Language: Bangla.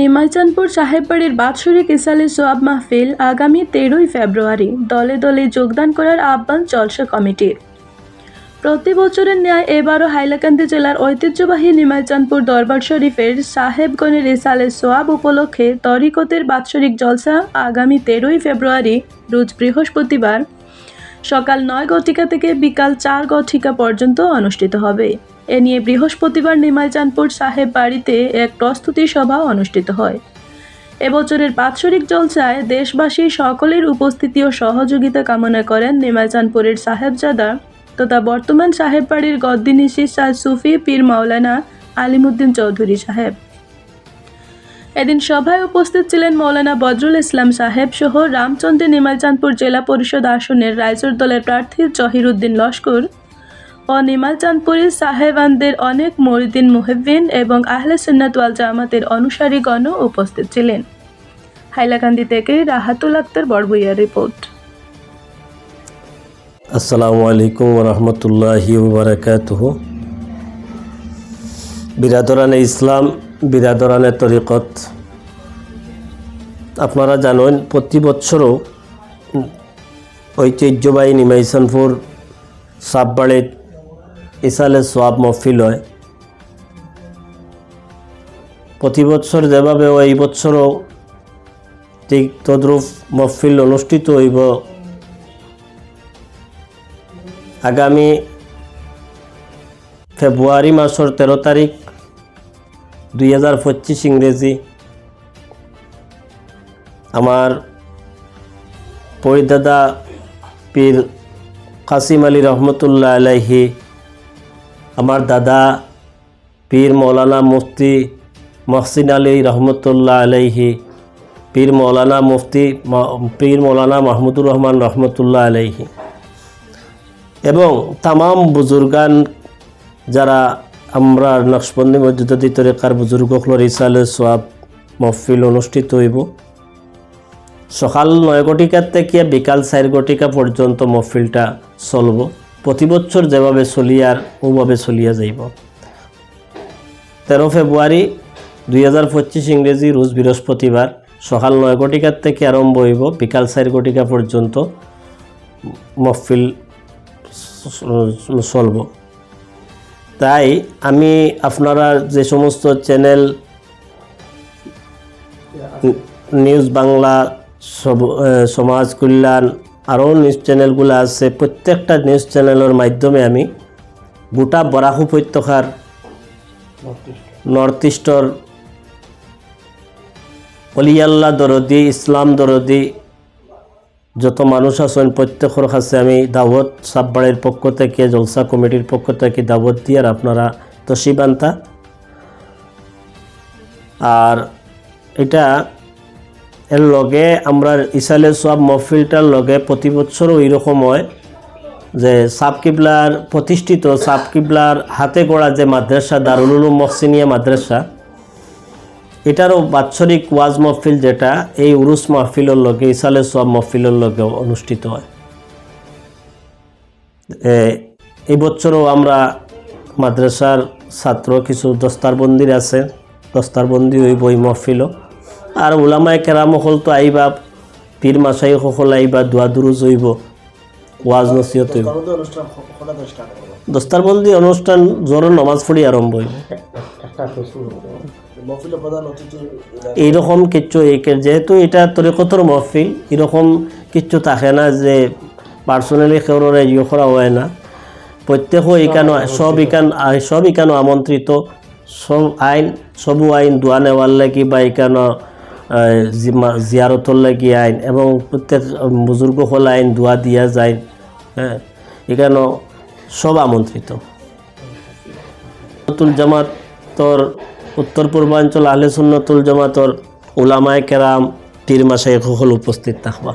নিমাইচানপুর সাহেববাড়ির বাৎসরিক ইসালে সোয়াব মাহফিল আগামী তেরোই ফেব্রুয়ারি। দলে দলে যোগদান করার আহ্বান চলছে কমিটির। প্রতি বছরের ন্যায় এবারও হাইলাকান্দি জেলার ঐতিহ্যবাহী নিমাইচানপুর দরবার শরীফের সাহেবগণের ইসালে সোয়াব উপলক্ষে তরিকতের বাৎসরিক জলসা আগামী তেরোই ফেব্রুয়ারি, রোজ বৃহস্পতিবার সকাল নয় ঘটিকা থেকে বিকাল চার ঘটিকা পর্যন্ত অনুষ্ঠিত হবে। এ নিয়ে বৃহস্পতিবার নিমাইচানপুর সাহেব বাড়িতে এক প্রস্তুতি সভা অনুষ্ঠিত হয়। এবছরের বাৎসরিক জলসায় দেশবাসী সকলের উপস্থিতি ও সহযোগিতা কামনা করেন নিমাইচানপুরের সাহেবজাদা তথা বর্তমান সাহেব বাড়ির গদ্দিনিশি শাহ সুফি পীর মাওলানা আলিমুদ্দিন চৌধুরী সাহেব। এদিন সভায় উপস্থিত ছিলেন মৌলানা বজরুল ইসলাম সাহেব সহ রামচন্দ্র নিমালচাঁদপুর জেলা পরিষদ আসনের রাইজর দলের প্রার্থী জহিরুদ্দিন লস্কর ও নিমালচাঁদপুরের সাহেবানদের অনেক মরিদিন মুহেব্বিন এবং আহলে সুন্নাত ওয়াল জামাতের অনুসারীগণও উপস্থিত ছিলেন। হাইলাকান্দি থেকে রাহাতুল আক্তার বড়বইয়ার রিপোর্ট। আসসালামু আলাইকুম রহমতুল্লাহি বারাকাতুহ বিরাদরানে ইসলাম, বিরাদরানে তরিকত। আপনারা জানেন, প্রতি বছরও ঐতিহ্যবাহী নিমাইসানপুর সাববাড়িত ইসালে সোয়াব মহফিল হয়। প্রতি বছর যেভাবে এই বছরও ঠিক তদ্রুপ মহফিল অনুষ্ঠিত হইব। আগামী ফেব্রুয়ারি মাসের তেরো তারিখ দুই হাজার পঁচিশ ইংরেজি আমার পরিদাদা পীর কাসিম আলী রহমতুল্লাহ আলাইহি আমার দাদা পীর মৌলানা মুফতি মহসিন আলী রহমতুল্লাহ আলাইহি, পীর মৌলানা মুফতি পীর মৌলানা মাহমুদুর রহমান রহমতুল্লাহ আলাইহি এবং তামাম বুজুর্গান যারা আমরা নকশবন্দি মসজিদি তরিকার বুজুর্গকলর ইসালে সোয়াব মহফিল অনুষ্ঠিত হইব। সকাল নয় ঘটিকার থেকে বিকাল চার ঘটিকা পর্যন্ত মহফিলটা চলব। প্রতি বছর যেভাবে চলিয়ার ওভাবে চলিয়া যাইব। তেরো ফেব্রুয়ারি দুই হাজার পঁচিশ ইংরেজি রোজ বৃহস্পতিবার সকাল নয় ঘটিকার থেকে আরম্ভ হইব, বিকাল চার ঘটিকা পর্যন্ত মহফিল চলব। তাই আমি আপনারা যে সমস্ত চ্যানেল, নিউজ বাংলা সমাজ কল্যাণ আরও নিউজ চ্যানেলগুলো আছে। প্রত্যেকটা নিউজ চ্যানেলের মাধ্যমে আমি গোটা বরাক উপত্যকার নর্থ ইস্টর অলিয়াল্লা দরদি ইসলাম দরদি যত মানুষ আছেন প্রত্যেকের কাছে আমি দাওয়াত সাববাড়ির পক্ষ থেকে জলসা কমিটির পক্ষ থেকে দাওয়াত দিয়ে আর আপনারা তসিবান্তা। আর এটা এর লগে আমরা ইসালে সব মহফিলটার লগে প্রতি বছর ওই রকম হয় যে সাবকিবলার প্রতিষ্ঠিত সাবকিবলার হাতে গড়া যে মাদ্রাসা দারুল মহসিনিয়া মাদ্রাসা এটারও বাৎসরিক ওয়াজ মহফিল যেটা, এই উরুস মাহফিলের লগে ইসালে সব মহফিলের লগে অনুষ্ঠিত হয়। এই বছরও আমরা মাদ্রাসার ছাত্র কিছু দস্তারবন্দির আছে, দস্তারবন্দি হইব এই মহফিলও। আর ওলামায় কেরাম সকল তো আইবা পীর মাসাই সকল আইবা দোয়া দুরুজ হইব ওয়াজ নসিহত হইব। দস্তারবন্দি অনুষ্ঠান জোর নমাজ পড়ি আরম্ভ হইব এইরকম কিচ্ছু যেহেতু এটা তরিকতর মহফিল এরকম কিচ্ছু থাকে না যে পার্সোনালি কেউরে ইয়ে করা হয় না। প্রত্যেক ইকানো সব ইকান সব ইকানো আমন্ত্রিত সব আইন সবু আইন দোয়া নেওয়ার লাগি বা ইকানো জিয়ারতর লাগি আইন? এবং প্রত্যেক বুজুর্গ হল আইন দোয়া দিয়া যায় হ্যাঁ? এখানে সব আমন্ত্রিত। সুন্নতুল জামাতর উত্তর পূর্বাঞ্চল আহলে সুন্নতুল জামাতর ওলামায় কেরাম তীর মাসে সকল উপস্থিত থাকবা।